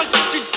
out to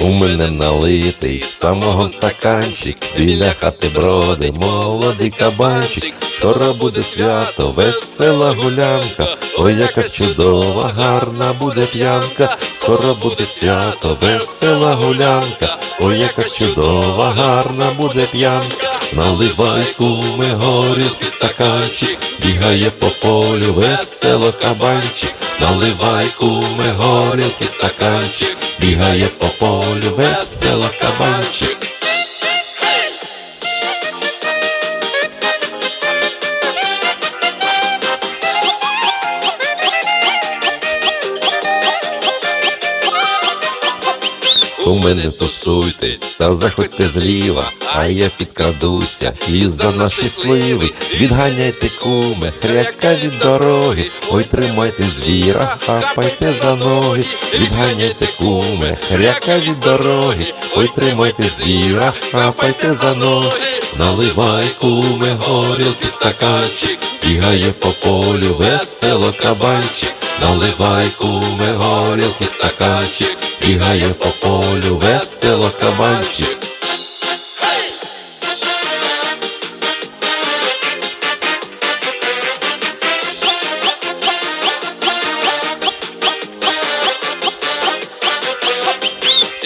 У мене налитий самогон стаканчик, біля хати бродить молодий кабанчик. Скоро буде свято, весела гулянка, ой, яка чудова, гарна буде п'янка. Скоро буде свято, весела гулянка, ой, яка чудова, гарна буде п'янка. Наливай куми горілки стаканчик, бігає по полю весело кабанчик. Наливай куми горілки стаканчик, бігає по полю весело кабанчик. У мене тусуйтесь та заходьте зліва, а я підкрадуся і за наші сливи. Відганяйте куми, хряка від дороги, ой тримайте звіра, хапайте за ноги, відганяйте куми, хряка від дороги, ой тримайте звіра, хапайте за ноги, наливай куми, горілки стаканчик, бігає по полю весело кабанчик, наливай куми, горілки стаканчик, бігає по полю весело кабанчик.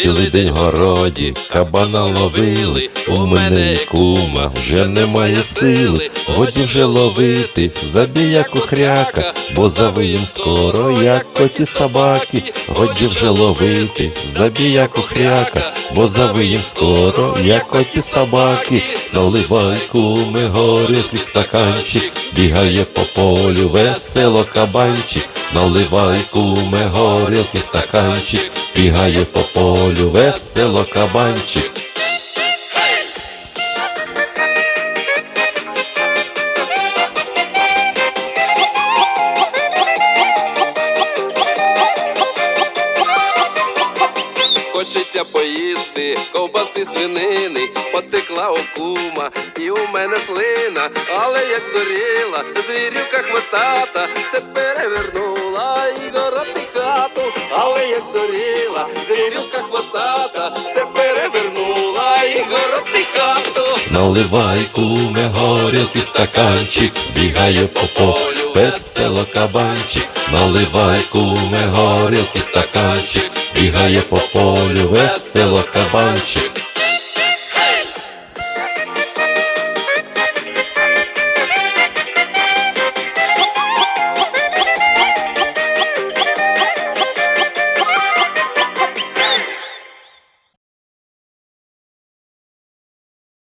Цілий день в городі кабана ловили, у мене і кума вже немає сили, годі вже ловити, забій як хряка, бо завиєм скоро, як коті собаки, годі вже ловити, забій як хряка, бо завиєм скоро, як коті собаки, наливай куми горілки стаканчик, бігає по полю весело кабанчик, наливай куми горілки стаканчик, бігає по полю весело кабанчик. Хочеться поїсти ковбаси свинини, потекла окума, і у мене слина, але як здуріла, звірюка хвостата, все перевернула і але як здоріла, звірюка хвостата, все перевернула і городить хату. Наливай куме горілки стаканчик, бігає по полю весело кабанчик, наливай куме горілки стаканчик, бігає по полю весело кабанчик.